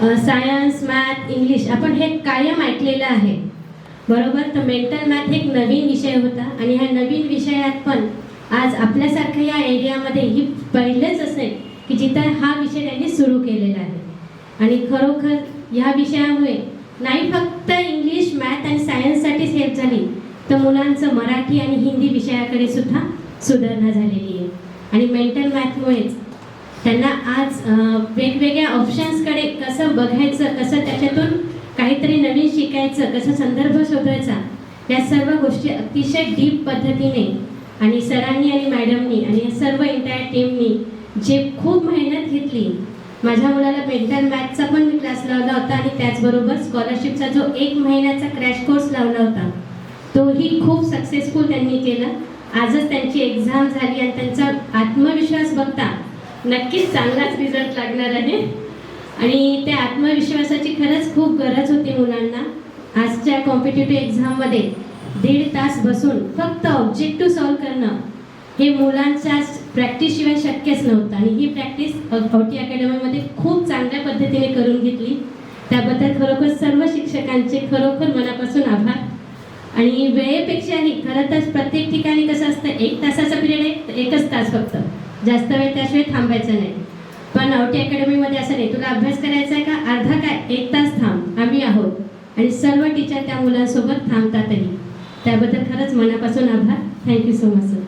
Science math English आपण हे कायम ऐकलेलं आहे. बरोबर? तर मेंटल मॅथ एक नवीन विषय होता आणि ह्या नवीन विषयात पण आज आपल्यासारख्या या एरियामध्ये ही पहिलेच असेल की जिथं हा विषय त्यांनी सुरू केलेला आहे. आणि खरोखर ह्या विषयामुळे नाही फक्त इंग्लिश मॅथ आणि सायन्ससाठीच हेल्प झाली तर मुलांचं मराठी आणि हिंदी विषयाकडे सुद्धा सुधारणा झालेली आहे. आणि मेंटल मॅथमुळेच त्यांना आज वेगवेगळ्या ऑप्शन्सकडे कसं बघायचं कसं त्याच्यातून काहीतरी नवीन शिकायचं कसं संदर्भ शोधायचा या सर्व गोष्टी अतिशय डीप पद्धतीने आणि सरांनी आणि मॅडमनी आणि सर्व एंटायर टीमनी जे खूप मेहनत घेतली. माझ्या मुलाला मेंटल मॅथचा पण मी क्लास लावला होता आणि त्याचबरोबर स्कॉलरशिपचा जो एक महिन्याचा क्रॅश कोर्स लावला होता तोही खूप सक्सेसफुल त्यांनी केला. आजच त्यांची एक्झाम झाली आणि त्यांचा आत्मविश्वास बघता नक्कीच चांगलाच रिझल्ट लागणार आहे. आणि त्या आत्मविश्वासाची खरंच खूप गरज होती मुलांना. आजच्या कॉम्पिटेटिव्ह एक्झाममध्ये दीड तास बसून फक्त ऑब्जेक्टिव्ह सॉल्व करणं हे मुलांच्या प्रॅक्टिसशिवाय शक्यच नव्हतं. आणि ही प्रॅक्टिस औटी अकॅडमीमध्ये खूप चांगल्या पद्धतीने करून घेतली. त्याबद्दल खरोखर सर्व शिक्षकांचे खरोखर मनापासून आभार. आणि वेळेपेक्षाही खरं तर प्रत्येक ठिकाणी कसं असतं एक तासाचा पिरियड एक एकच तास फक्त. जास्त वेळ त्याशिवाय थांबायचं नाही. पण अवटी अकॅडमीमध्ये असं नाही. तुला अभ्यास करायचा आहे का? अर्धा काय एक तास थांब. आम्ही आहोत. आणि सर्व टीचर त्या मुलांसोबत थांबतातही. त्याबद्दल खरंच मनापासून आभार. Thank you so much sir